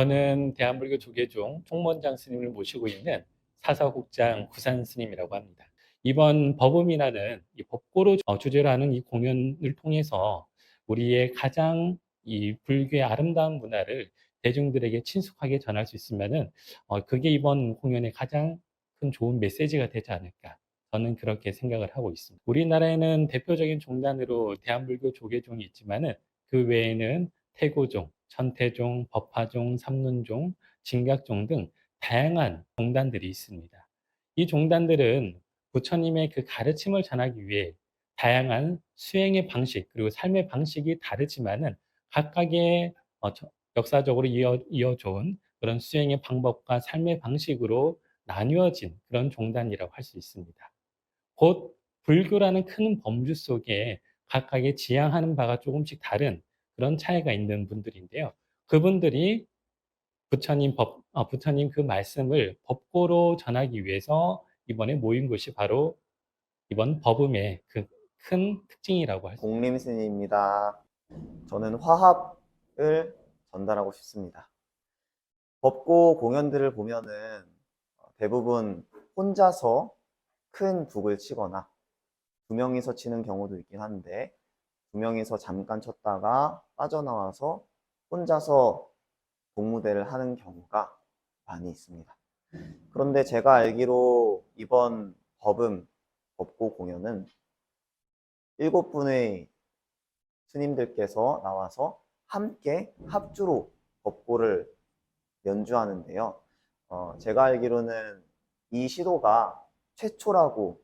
저는 대한불교 조계 종 총무원장 스님을 모시고 있는 사사국장 구산 스님이라고 합니다. 이번 법음이라는 이 법고로 어, 주제로 하는 이 공연을 통해서 우리의 가장 이 불교의 아름다운 문화를 대중들에게 친숙하게 전할 수 있으면은 어, 그게 이번 공연의 가장 큰 좋은 메시지가 되지 않을까. 저는 그렇게 생각을 하고 있습니다. 우리나라에는 대표적인 종단으로 대한불교 조계종이 있지만은 그 외에는 태고종, 천태종, 법화종, 삼론종, 진각종 등 다양한 종단들이 있습니다. 이 종단들은 부처님의 그 가르침을 전하기 위해 다양한 수행의 방식 그리고 삶의 방식이 다르지만은 각각의 어, 저- 역사적으로 이어, 이어져온 그런 수행의 방법과 삶의 방식으로 나뉘어진 그런 종단이라고 할 수 있습니다. 곧 불교라는 큰 범주 속에 각각의 지향하는 바가 조금씩 다른 그런 차이가 있는 분들인데요. 그분들이 부처님 법, 어, 부처님 그 말씀을 법고로 전하기 위해서 이번에 모인 것이 바로 이번 법음의 그 큰 특징이라고 할수 있습니다. 공림 스님입니다. 저는 화합을 전달하고 싶습니다. 법고 공연들을 보면은 대부분 혼자서 큰 북을 치거나 두 명이서 치는 경우도 있긴 한데 두 명이서 잠깐 쳤다가 빠져나와서 혼자서 공무대를 하는 경우가 많이 있습니다. 그런데 제가 알기로 이번 법음 법고 공연은 일곱 분의 스님들께서 나와서 함께 합주로 법고를 연주하는데요. 어, 제가 알기로는 이 시도가 최초라고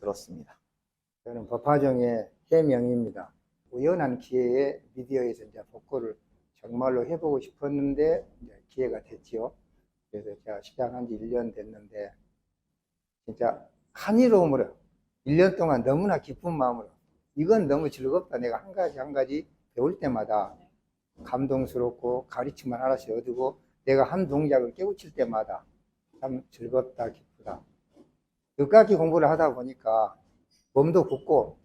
들었습니다. 저는 법화정의 해명입니다. 우연한 기회에 미디어에서 이제 복고를 정말로 해보고 싶었는데 기회가 됐지요. 그래서 제가 시작한 지 1년 됐는데 진짜 한이로움으로 1년 동안 너무나 기쁜 마음으로 이건 너무 즐겁다. 내가 한 가지 한 가지 배울 때마다 감동스럽고 가르침을 하나씩 얻고 내가 한 동작을 깨우칠 때마다 참 즐겁다, 기쁘다. 끝까지 공부를 하다 보니까 몸도 굳고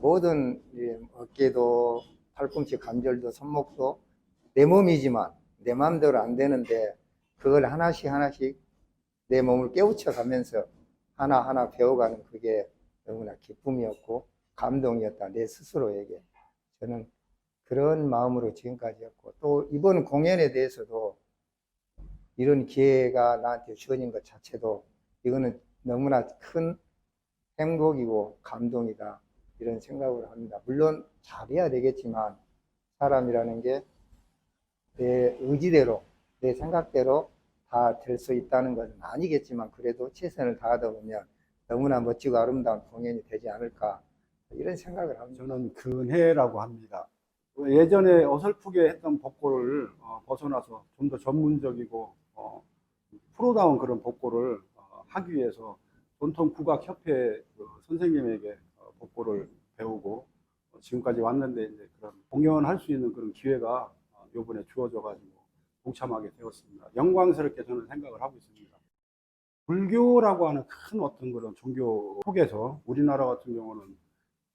모든 이 어깨도 팔꿈치 관절도 손목도 내 몸이지만 내 마음대로 안 되는데 그걸 하나씩 하나씩 내 몸을 깨우쳐 가면서 하나하나 배워가는 그게 너무나 기쁨이었고 감동이었다. 내 스스로에게. 저는 그런 마음으로 지금까지 했고 또 이번 공연에 대해서도 이런 기회가 나한테 주어진 것 자체도 이거는 너무나 큰 행복이고 감동이다 이런 생각을 합니다. 물론 잘해야 되겠지만 사람이라는 게 내 의지대로 내 생각대로 다 될 수 있다는 것은 아니겠지만 그래도 최선을 다하다 보면 너무나 멋지고 아름다운 공연이 되지 않을까 이런 생각을 합니다. 저는 근혜라고 합니다. 예전에 어설프게 했던 복고를 어, 벗어나서 좀 더 전문적이고 어, 프로다운 그런 복고를 어, 하기 위해서 전통 국악협회 그 선생님에게 어, 복고를 배우고 어, 지금까지 왔는데 이제 그런 공연할 수 있는 그런 기회가 어, 이번에 주어져 가지고 동참하게 되었습니다. 영광스럽게 저는 생각을 하고 있습니다. 불교라고 하는 큰 어떤 그런 종교 속에서 우리나라 같은 경우는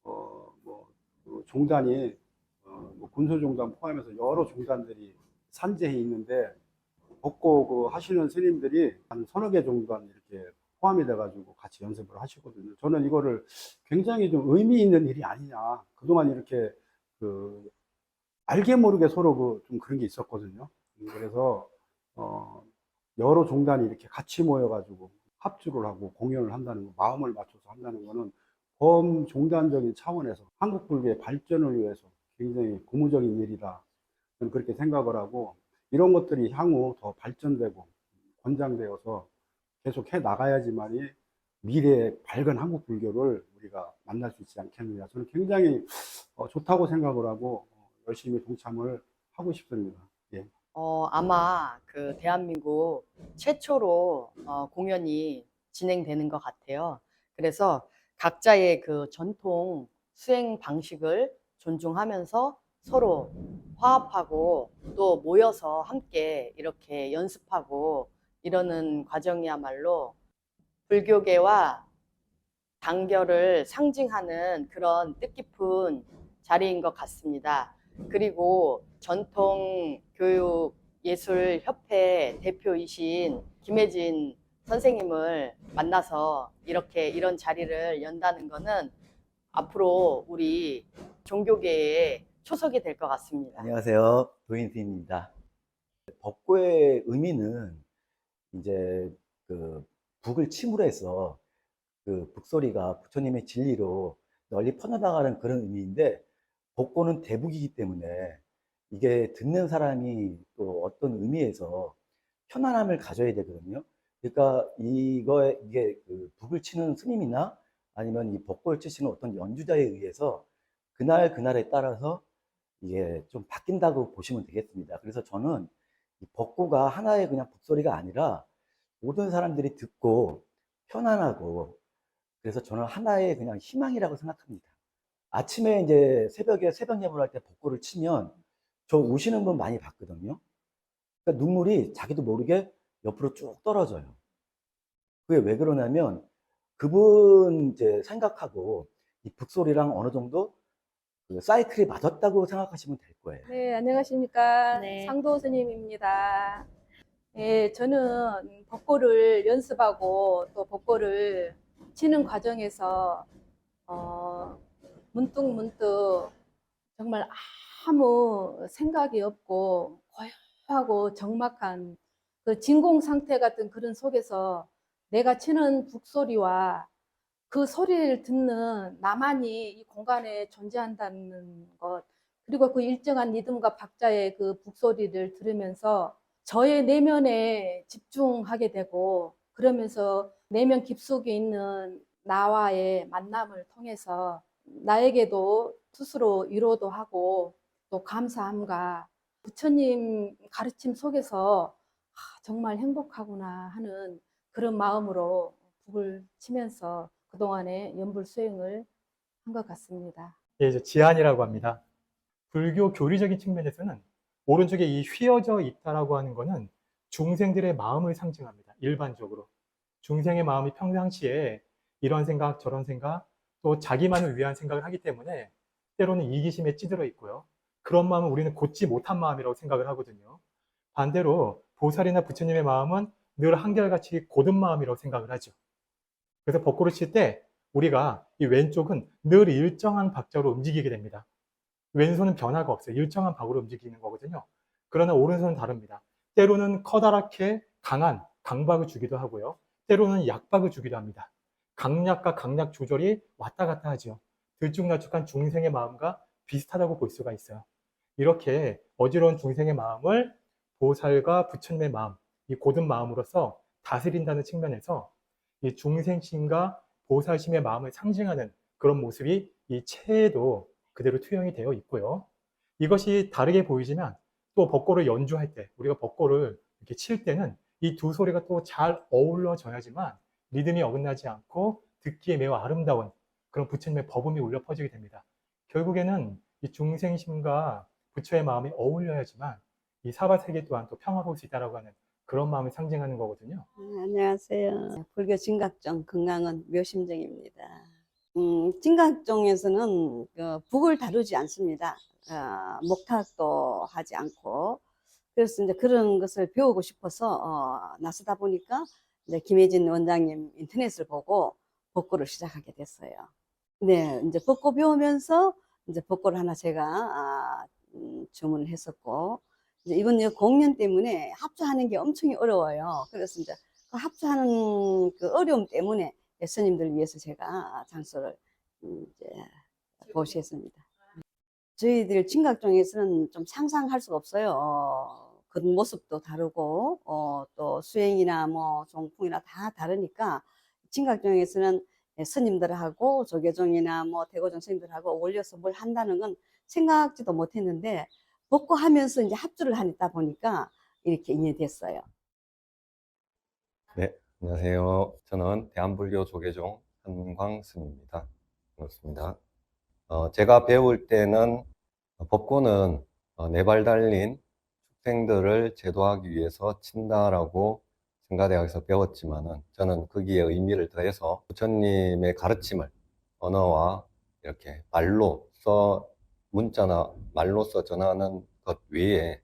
어, 뭐, 그 종단이, 어, 뭐 군소종단 포함해서 여러 종단들이 산재해 있는데, 복고 그 하시는 스님들이 한 서너 개 종단 이렇게 포함이 돼가지고 같이 연습을 하시거든요. 저는 이거를 굉장히 좀 의미 있는 일이 아니냐. 그동안 이렇게 그, 알게 모르게 서로 그 좀 그런 게 있었거든요. 그래서, 어, 여러 종단이 이렇게 같이 모여가지고 합주를 하고 공연을 한다는 거, 마음을 맞춰서 한다는 거는 범종단적인 차원에서 한국 불교의 발전을 위해서 굉장히 고무적인 일이다. 저는 그렇게 생각을 하고 이런 것들이 향후 더 발전되고 권장되어서 계속 해 나가야지만이 미래의 밝은 한국 불교를 우리가 만날 수 있지 않겠느냐. 저는 굉장히 어, 좋다고 생각을 하고 어, 열심히 동참을 하고 싶습니다. 예. 어, 아마 그 대한민국 최초로 어, 공연이 진행되는 것 같아요. 그래서 각자의 그 전통 수행 방식을 존중하면서 서로 화합하고 또 모여서 함께 이렇게 연습하고 이러는 과정이야말로 불교계와 단결을 상징하는 그런 뜻깊은 자리인 것 같습니다. 그리고 전통 교육 예술 협회 대표이신 김혜진 선생님을 만나서 이렇게 이런 자리를 연다는 거는 앞으로 우리 종교계의 초석이 될 것 같습니다. 안녕하세요. 도인스입니다. 벚꽃의 의미는 이제 그 북을 침울해서 그 북소리가 부처님의 진리로 널리 퍼져나가는 그런 의미인데 벚꽃은 대북이기 때문에 이게 듣는 사람이 또 어떤 의미에서 편안함을 가져야 되거든요. 그러니까 이거에 이게 그 북을 치는 스님이나 아니면 이 벚꽃을 치시는 어떤 연주자에 의해서 그날 그날에 따라서 이게 좀 바뀐다고 보시면 되겠습니다. 그래서 저는 이 벚꽃가 하나의 그냥 북소리가 아니라 모든 사람들이 듣고 편안하고 그래서 저는 하나의 그냥 희망이라고 생각합니다. 아침에 이제 새벽에 새벽 예불 할때 벚꽃을 치면 저 우시는 분 많이 봤거든요. 그러니까 눈물이 자기도 모르게 옆으로 쭉 떨어져요. 그게 왜 그러냐면 그분 이제 생각하고 이 북소리랑 어느 정도 그 사이클이 맞았다고 생각하시면 될 거예요. 네, 안녕하십니까. 네. 상도 스님입니다. 예, 저는 벚꽃을 연습하고 또 벚꽃을 치는 과정에서, 어, 문득 문득 정말 아무 생각이 없고 고요하고 적막한 그 진공 상태 같은 그런 속에서 내가 치는 북소리와 그 소리를 듣는 나만이 이 공간에 존재한다는 것, 그리고 그 일정한 리듬과 박자의 그 북소리를 들으면서 저의 내면에 집중하게 되고 그러면서 내면 깊숙이 있는 나와의 만남을 통해서 나에게도 스스로 위로도 하고 또 감사함과 부처님 가르침 속에서 아, 정말 행복하구나 하는 그런 마음으로 북을 치면서 그동안에 연불 수행을 한 것 같습니다. 예, 이제 지안이라고 합니다. 불교 교리적인 측면에서는 오른쪽에 이 휘어져 있다라고 하는 거는 중생들의 마음을 상징합니다. 일반적으로. 중생의 마음이 평상시에 이런 생각, 저런 생각, 또 자기만을 위한 생각을 하기 때문에 때로는 이기심에 찌들어 있고요. 그런 마음은 우리는 곧지 못한 마음이라고 생각을 하거든요. 반대로 보살이나 부처님의 마음은 늘 한결같이 곧은 마음이라고 생각을 하죠. 그래서 벚꽃을 칠때 우리가 이 왼쪽은 늘 일정한 박자로 움직이게 됩니다. 왼손은 변화가 없어요. 일정한 박으로 움직이는 거거든요. 그러나 오른손은 다릅니다. 때로는 커다랗게 강한 강박을 주기도 하고요. 때로는 약박을 주기도 합니다. 강약과 강약 조절이 왔다 갔다 하죠. 들쭉날쭉한 중생의 마음과 비슷하다고 볼 수가 있어요. 이렇게 어지러운 중생의 마음을 보살과 부처님의 마음, 이 고든 마음으로서 다스린다는 측면에서 이 중생심과 보살심의 마음을 상징하는 그런 모습이 이 체에도 그대로 투영이 되어 있고요. 이것이 다르게 보이지만 또 벚꽃을 연주할 때, 우리가 벚꽃을 이렇게 칠 때는 이 두 소리가 또 잘 어우러져야지만 리듬이 어긋나지 않고 듣기에 매우 아름다운 그런 부처님의 법음이 울려 퍼지게 됩니다. 결국에는 이 중생심과 부처의 마음이 어울려야지만 이 사바 세계 또한 또 평화로울 수 있다라고 하는 그런 마음을 상징하는 거거든요. 네, 안녕하세요. 불교 진각종 건강은 묘심정입니다. 음, 진각종에서는 그 북을 다루지 않습니다. 어, 목탁도 하지 않고 그래서 이제 그런 것을 배우고 싶어서 어, 나서다 보니까 이제 김혜진 원장님 인터넷을 보고 벚꽃을 시작하게 됐어요. 네, 이제 벚꽃 배우면서 이제 벚꽃을 하나 제가 아, 음, 주문을 했었고 이번 이 공연 때문에 합주하는 게 엄청 어려워요. 이제 그 합주하는 그 어려움 때문에 예수님들 위해서 제가 장소를 음, 이제 보시겠습니다. 저희들 진각종에서는 좀 상상할 수가 없어요. 어, 그 모습도 다르고 어, 또 수행이나 뭐 종풍이나 다 다르니까 진각종에서는 스님들하고 조계종이나 뭐 대고종 스님들하고 어울려서 뭘 한다는 건 생각지도 못했는데 먹고 하면서 이제 합주를 하다 보니까 이렇게 인연이 됐어요. 안녕하세요. 저는 대한불교 조계종 한광승입니다. 반갑습니다. 어, 제가 배울 때는 법고는 어, 네발 달린 축생들을 제도하기 위해서 친다라고 증가대학에서 배웠지만은 저는 거기에 의미를 더해서 부처님의 가르침을 언어와 이렇게 말로 써 문자나 말로써 전하는 것 외에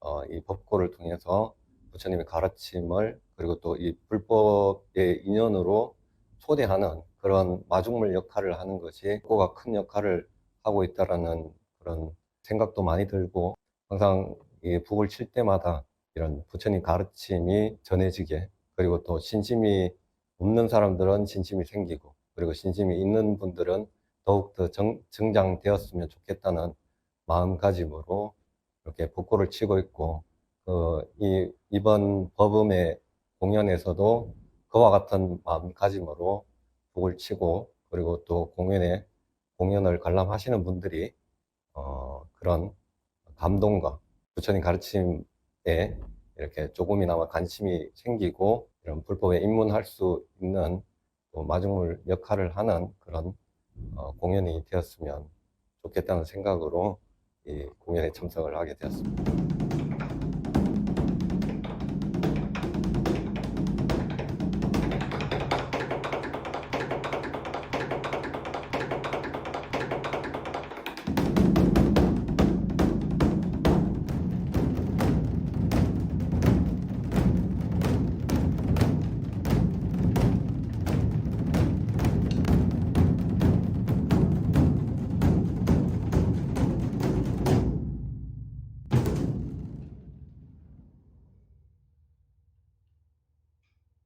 어, 이 법고를 통해서 부처님의 가르침을 그리고 또 이 불법의 인연으로 초대하는 그런 마중물 역할을 하는 것이 법고가 큰 역할을 하고 있다라는 그런 생각도 많이 들고 항상 이 북을 칠 때마다 이런 부처님 가르침이 전해지게 그리고 또 신심이 없는 사람들은 신심이 생기고 그리고 신심이 있는 분들은 더욱더 정, 증장되었으면 좋겠다는 마음가짐으로 이렇게 복고를 치고 있고 그, 이, 이번 법음의 공연에서도 그와 같은 마음가짐으로 북을 치고 그리고 또 공연에 공연을 관람하시는 분들이 어, 그런 감동과 부처님 가르침에 이렇게 조금이나마 관심이 생기고 이런 불법에 입문할 수 있는 또 마중물 역할을 하는 그런 어, 공연이 되었으면 좋겠다는 생각으로 이 공연에 참석을 하게 되었습니다.